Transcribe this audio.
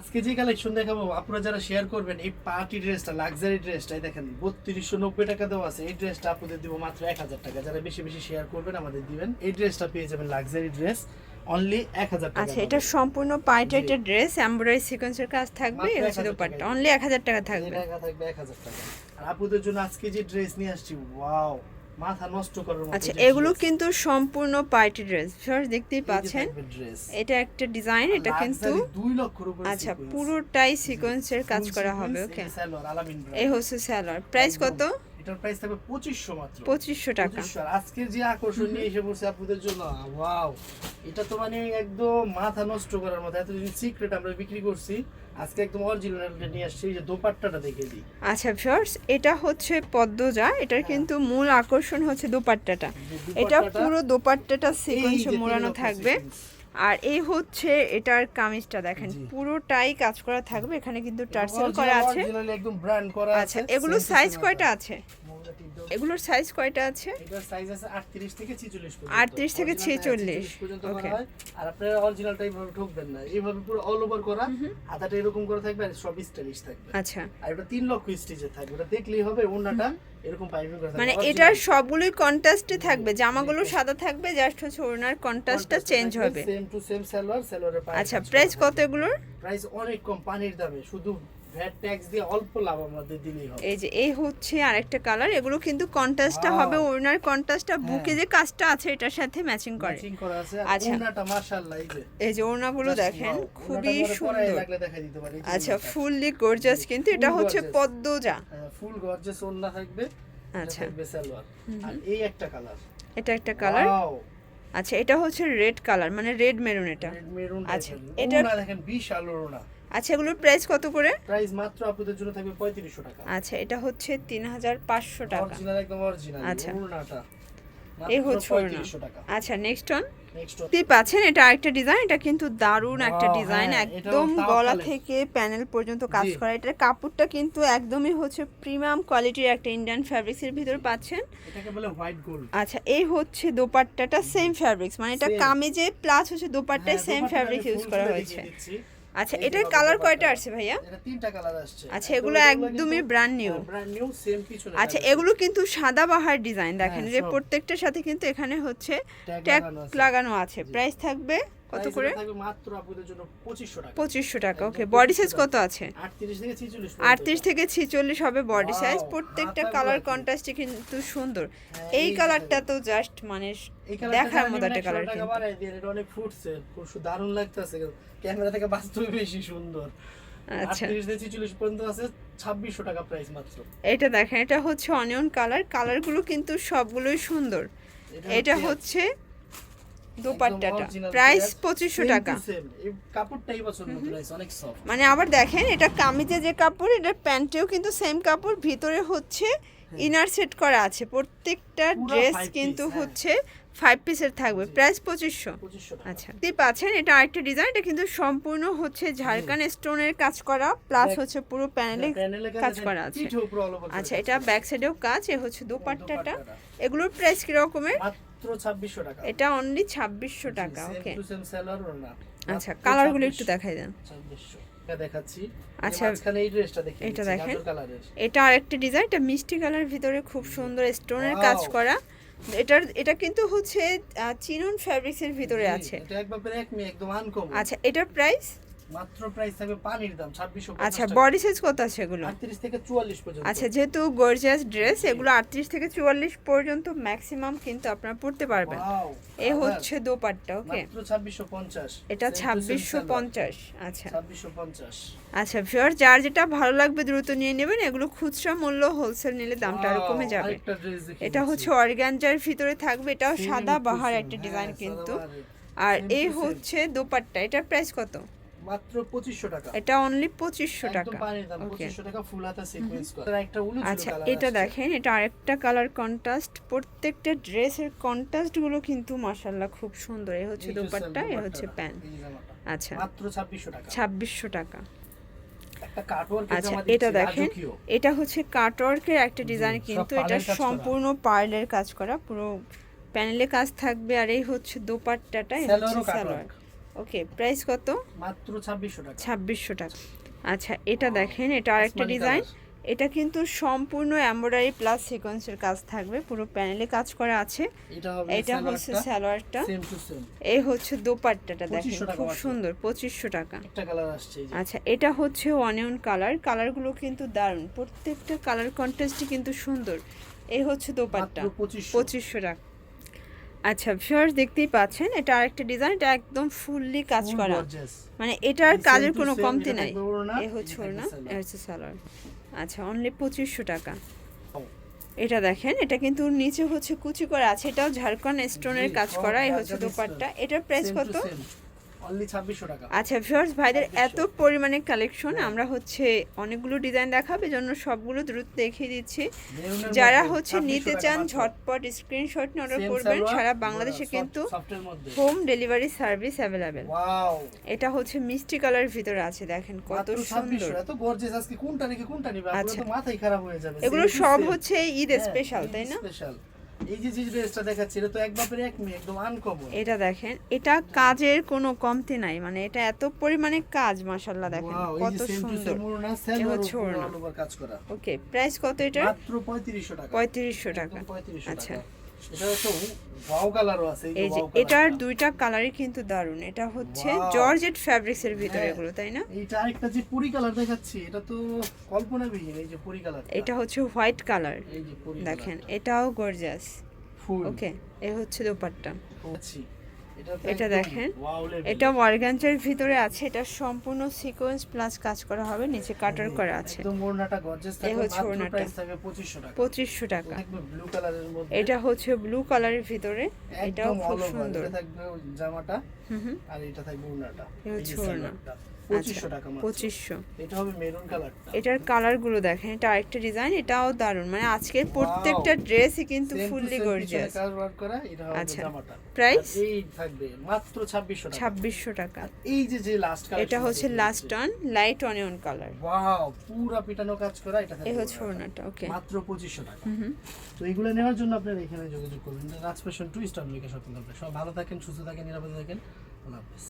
আজকে যে কালেকশন দেখাবো আপনারা যারা শেয়ার করবেন এই পার্টি ড্রেসটা লাক্সারি ড্রেসটা দেখেন বত্রিশশো নব্বই টাকা দেওয়া আছে। এই ড্রেসটা আপনাদের দিব মাত্র এক হাজার টাকা। যারা বেশি বেশি শেয়ার করবেন আমাদের দিবেন। এই ড্রেসটা পেয়ে যাবেন লাক্সারি ড্রেস অনলি এক হাজার টাকা আচ্ছা এটা সম্পূর্ণ একটা ড্রেস এমব্রয়ডারি সিকোয়েন্সের কাজ থাকবে হচ্ছে দোপাট্টা অনলি এক হাজার টাকা। থাকবে টাকা থাকবে। এক হাজার টাকা। আর আপুদের জন্য আজকে যে ড্রেস নিয়ে আসছি ওয়াও মাথা নষ্ট করার মতো আচ্ছা এগুলো কিন্তু সম্পূর্ণ পার্টি ড্রেস। সর দেখতেই পাচ্ছেন এটা একটা ডিজাইন এটা কিন্তু দুই লক্ষর উপরে আচ্ছা পুরোটাই সিকোয়েন্সের কাজ করা হবে ওকে এই হচ্ছে স্যালোয়ার প্রাইস কত? এটার প্রাইস থাকবে পঁচিশশো মাত্র। পঁচিশশো টাকা। আজকের যে আকর্ষণ নিয়ে এসে পড়ছে আপনাদের জন্য ওয়াও এটা তো মানে একদম মাথা নষ্ট করার মতো এতদিন সিক্রেট আমরা বিক্রি করছি। আজকে একদম অরিজিনালটা নিয়ে আসছি যে দোপাট্টাটা দেখে দিই। আচ্ছা ভিউয়ার্স এটা হচ্ছে পদ্মজা এটার কিন্তু মূল আকর্ষণ হচ্ছে দোপাট্টাটা। এটা পুরো দোপাট্টাটা সিকোয়েন্সে মোড়ানো থাকবে। আর এই হচ্ছে এটার কামিজটা দেখেন। পুরোটাই কাজ করা থাকবে এখানে কিন্তু টার্সেল করা আছে। একদম ব্র্যান্ড করা আচ্ছা আছে এগুলো সাইজ কয়টা আছে। এগুলোর সাইজ কয়টা আছে? এটার সাইজ আছে 38 থেকে 46 পর্যন্ত। 38 থেকে 46 পর্যন্ত করা হয়। আর আপনারা অরিজিনালটা এইভাবে ঠকবেন না। এইভাবে পুরো অল ওভার করা। আধাটা এরকম করে থাকবে আর সব স্টাইলিশ থাকবে। আচ্ছা। আর এটা 3 লক্ষ স্টিচে থাকবে। ওটা দেখলেই হবে ওন্নাটা এরকম পাইপিং করা মানে। এটার সবগুলোই কন্ট্রাস্টে থাকবে। জামাগুলো সাদা থাকবে জাস্ট হচ্ছে ওনার কন্ট্রাস্টটা চেঞ্জ হবে। সেম টু সেম সালোয়ার সালোয়ারের আচ্ছা প্রাইস কত এগুলোর? প্রাইস অনেক কম পানির দামে। শুধু ভ্যাট ট্যাক্স দিয়ে অল্প লাভ আমাদের দিলেই হবে। এই যে এই হচ্ছে আরেকটা কালার এগুলো কিন্তু কন্ট্রাস্টটা হবে ওনার কন্ট্রাস্টটা বুকে হ্যাঁ। যে কাজটা আছে এটার সাথে ম্যাচিং করে। ম্যাচিং করা আছে আচ্ছা। মাশাআল্লাহ এই যে। এই যে ওড়নাগুলো দেখেন খুবই সুন্দর। আচ্ছা ফুললি গর্জাস কিন্তু এটা হচ্ছে। পদ্মজা। ফুল গর্জেস ওন্না থাকবে আচ্ছা। আর এই একটা কালার এটা একটা কালার আচ্ছা এটা হচ্ছে রেড কালার মানে রেড মেরুন এটা। আচ্ছা এটা দেখেন বিশাল ওড়না। আচ্ছা এগুলোর প্রাইস কত করে? প্রাইস মাত্র আপনাদের জন্য থাকবে 3500 টাকা। আচ্ছা এটা হচ্ছে তিন হাজার পাঁচশো টাকা। অরিজিনাল একদম অরিজিনাল আচ্ছা। এই হচ্ছে 3500 আচ্ছা নেক্সট নেক্সট দেখতেই পাচ্ছেন এটা আরেকটা ডিজাইন এটা কিন্তু দারুণ একটা ডিজাইন হ্যাঁ, একদম গলা থেকে প্যানেল পর্যন্ত কাজ করা। এটার কাপড়টা কিন্তু একদমই হচ্ছে প্রিমিয়াম কোয়ালিটির একটা ইন্ডিয়ান ফ্যাব্রিক্সের ভিতর পাচ্ছেন। এটাকে বলে হোয়াইট গোল্ড আচ্ছা এই হচ্ছে দোপাট্টাটা সেম ফ্যাব্রিক্স মানে এটা. কামিজে প্লাস হচ্ছে দোপাট্টায় সেম ফ্যাব্রিক ইউজ করা হয়েছে। আচ্ছা এটার কালার কয়টা আছে ভাইয়া? এটা তিনটা কালার আসছে। আচ্ছা, এগুলো একদমই brand new brand new same পিছনে আচ্ছা এগুলো কিন্তু সাদা বাহার ডিজাইন দেখেন হ্যাঁ, যে প্রত্যেকটার সাথে কিন্তু এখানে হচ্ছে ট্যাগ লাগানো আছে। প্রাইস থাকবে কত করে? মাত্র আপনাদের জন্য 2500 টাকা। পঁচিশশো টাকা ওকে বডি সাইজ কত আছে? 38 থেকে 46 আটত্রিশ থেকে ছিচল্লিশ হবে বডি সাইজ প্রত্যেকটা কালার? কন্ট্রাস্টে কিন্তু সুন্দর। হ্যাঁ, এই এই কালারটা তো জাস্ট মানে দেখার মতো একটা কালার কিন্তু। এটা অনেক ফুটছে খুব দারুণ লাগতেছে ক্যামেরা থেকে বাস্তবে বেশি সুন্দর। আচ্ছা। 38 থেকে 46 পর্যন্ত আছে 2600 টাকা প্রাইস মাত্র। এটা দেখেন এটা হচ্ছে অনিয়ন কালার কালারগুলো কিন্তু সবগুলোই সুন্দর। এটা হচ্ছে দোপাট্টাটা। প্রাইস পঁচিশশো টাকা। মানে আবার দেখেন এটা কামিজে যে কাপড় এটা প্যান্টেও কিন্তু সেম কাপড় ভিতরে হচ্ছে ইনার সেট করা আছে। প্রত্যেকটা ড্রেস কিন্তু হ্যাঁ। হচ্ছে ফাইভ পিসের থাকবে। প্রাইস পঁচিশশো। আচ্ছা। দেখতে পাচ্ছেন এটা আরেকটা ডিজাইন এটা কিন্তু সম্পূর্ণ হচ্ছে ঝাড়খান স্টোনের কাজ করা প্লাস হচ্ছে পুরো প্যানেলে কাজ করা আছে। আচ্ছা এটা। ব্যাক সাইডেও কাজ এ হচ্ছে দোপাট্টাটা। এগুলোর প্রাইস কিরকমের? মাত্র 2600 টাকা। এটা অনলি ছাব্বিশশো টাকা ওকে। আচ্ছা কালারগুলো একটু দেখাই দেন। দেখাচ্ছি। আচ্ছা, এই ড্রেসটা দেখি। এটা দেখেন। এটা আরেকটা ডিজাইন এটা মিষ্টি কালার ভিতরে খুব সুন্দর স্টোনের কাজ করা। এটার এটা কিন্তু হচ্ছে চিনন ফ্যাব্রিক্সের ভিতরে আছে। এটা একবার এক মি একদম আনকমন আচ্ছা এটার প্রাইস মাত্র প্রাইস থাকবে পানির দাম 2650 আচ্ছা বডি সাইজ কত আছে এগুলো? 38 থেকে 44 পর্যন্ত। আচ্ছা যেহেতু গর্জিয়াস ড্রেস এগুলো আটত্রিশ থেকে চুয়াল্লিশ পর্যন্ত ম্যাক্সিমাম কিন্তু আপনারা পড়তে পারবেন। আবার হচ্ছে দোপাট্টা ওকে মাত্র 2650 এটা Same to same ছাব্বিশশো সালোয়ার। পঞ্চাশ আচ্ছা। 2650 আচ্ছা ভিউয়ার যার যেটা ভালো লাগবে দ্রুত নিয়ে নেবেন এগুলো খুচরা মূল্য হোলসেল নিলে দামটা আরও কমে যাবে। এটা হচ্ছে অর্গ্যানজার ভিতরে থাকবে এটাও সাদা বাহার একটা হ্যাঁ, ডিজাইন কিন্তু। আর এই হচ্ছে দোপাট্টা এটার প্রাইস কত? মাত্র 2500 টাকা। এটা অনলি পঁচিশশো একদম টাকা। পানির দাম 2500 টাকা ফুল হাতা সিকোয়েন্স করা। একটা উলু আচ্ছা এটা দেখেন এটা আরেকটা কালার কন্ট্রাস্ট প্রত্যেকটা ড্রেসের কন্ট্রাস্টগুলো কিন্তু মাশাল্লাহ খুব সুন্দর। এই হচ্ছে দোপাট্টা এ হচ্ছে প্যান্ট। আচ্ছা। মাত্র 2600 টাকা। ছাব্বিশশো টাকা। আচ্ছা এটা দেখেন এটা হচ্ছে কাটওয়ার্কের একটা ডিজাইন কিন্তু এটা সম্পূর্ণ পার্লের কাজ করা পুরো প্যানেলে কাজ থাকবে। আর এই হচ্ছে দোপাট্টাটা হচ্ছে সালোয়ার ওকে প্রাইস কত? মাত্র ছাব্বিশশো টাকা। ছাব্বিশশো টাকা। আচ্ছা এটা দেখেন এটা আরেকটা ডিজাইন এটা কিন্তু সম্পূর্ণ এমব্রয়ডারি প্লাস সিকোয়েন্সের কাজ থাকবে পুরো প্যানেলে কাজ করা আছে। এটা হচ্ছে সালোয়ারটা এই হচ্ছে দোপাট্টাটা দেখেন খুব সুন্দর পঁচিশশো টাকা। আচ্ছা এটা হচ্ছে অনিয়ন কালার কালারগুলো কিন্তু দারুণ। প্রত্যেকটা কালার কন্ট্রাস্টই কিন্তু সুন্দর। এই হচ্ছে দোপাট্টা। পঁচিশশো টাকা। আচ্ছা ভিউয়ার্স দেখতেই পাচ্ছেন এটা আরেকটা ডিজাইন এটা একদম ফুললি কাজ করা। মানে এটার কাজের কোনো কমতি নাই। এ হচ্ছে না এ হচ্ছে সালোয়ার আচ্ছা অনলি পঁচিশশো টাকা। এটা দেখেন এটা কিন্তু নিচে হচ্ছে কুচি করা আছে এটাও ঝাড়খন্ড স্টোনের কাজ করা এই হচ্ছে দোপাট্টা। এটার প্রাইস কত? Same। 2600 টাকা আচ্ছা ভিউয়ার্স ভাইদের এত পরিমাণে কালেকশন হ্যাঁ। আমরা হচ্ছে অনেকগুলো ডিজাইন দেখাবে জন্য সবগুলো দ্রুত দেখিয়ে দিচ্ছি যারা হচ্ছে নিতে চান ঝটপট স্ক্রিনশট নিয়ে অর্ডার করবেন সারা বাংলাদেশে কিন্তু হোম ডেলিভারি সার্ভিস অ্যাভেলেবেল! এটা হচ্ছে মিষ্টি কালার ভিতরে আছে দেখেন কত সুন্দর এত gorgeous, আজকে কোনটা রেখে কোনটা নিবে? আপনার আচ্ছা। তো মাথাই খারাপ হয়ে যাবে। এগুলো সব হচ্ছে ঈদ হ্যাঁ, স্পেশাল তাই না। এই যে যে ড্রেসটা দেখাচ্ছি এটা তো এক বাপের এক মেয়ে একদম আনকমন এটা দেখেন এটা কাজের কোনো কমতি নাই মানে এটা এত পরিমাণে কাজ মাশাল্লাহ দেখেন কত সুন্দর। এ হচ্ছে ওড়না। কাজ করা। ওকে প্রাইস কত এটা মাত্র 3500 টাকা। পঁয়ত্রিশশো টাকা। আচ্ছা। এটা তো ওয়াও কালারও আছে এই যে এটার দুইটা কালারই কিন্তু দারুণ এটা হচ্ছে! জর্জেট ফ্যাব্রিক্স এর ভিতরে হ্যাঁ। এগুলো তাই না? এটা আরেকটা যে পুরি কালার দেখাচ্ছি এটা তো কল্পনাবিহীন এই যে পুরি কালার এটা হচ্ছে হোয়াইট কালার দেখেন এটাও গর্জাস ফুল। ওকে এ হচ্ছে দোপাট্টা। এটা দেখেন। এটা অর্গানজার ভিতরে আছে। এটা সম্পূর্ণ সিকোয়েন্স প্লাস কাজ করা হবে নিচে কাটার করা আছে। একদম ওড়নাটা গর্জিয়াস এই হচ্ছে মাত্র ওড়নাটা। 2500 টাকা। পঁচিশশো টাকা। থাকবে ব্লু কালারের মধ্যে। এটা হচ্ছে ব্লু কালারের ভিতরে। এটাও খুব সুন্দর। জামাটা হুম হুম। আর এটা থাকবে ওড়নাটা। হচ্ছে ওড়না। আচ্ছা 2500 টাকা পঁচিশশো। এটা হবে মেরুন কালারটা। এটার কালারগুলো দেখেন এটা আরেকটা ডিজাইন এটাও দারুণ। মানে আজকের প্রত্যেকটা ড্রেসই কিন্তু ফুললি গর্জিয়াস আচ্ছা। প্রাইস এই থাকবে মাত্র 2600 টাকা। ছাব্বিশশো টাকা। এই যে যে লাস্ট কালার এটা হচ্ছে last on light onion colour wow পুরা পিটানো কাজ করা এটা এই হচ্ছে ওড়নাটা। ওকে মাত্র 2500 টাকা। তো এগুলো নেওয়ার জন্য আপনারা এখানে যোগাযোগ করবেন। রাজ ফ্যাশন টু স্টার সব ভালো থাকেন সুস্থ থাকেন নিরাপদে থাকেন। আল্লাহ হাফেজ।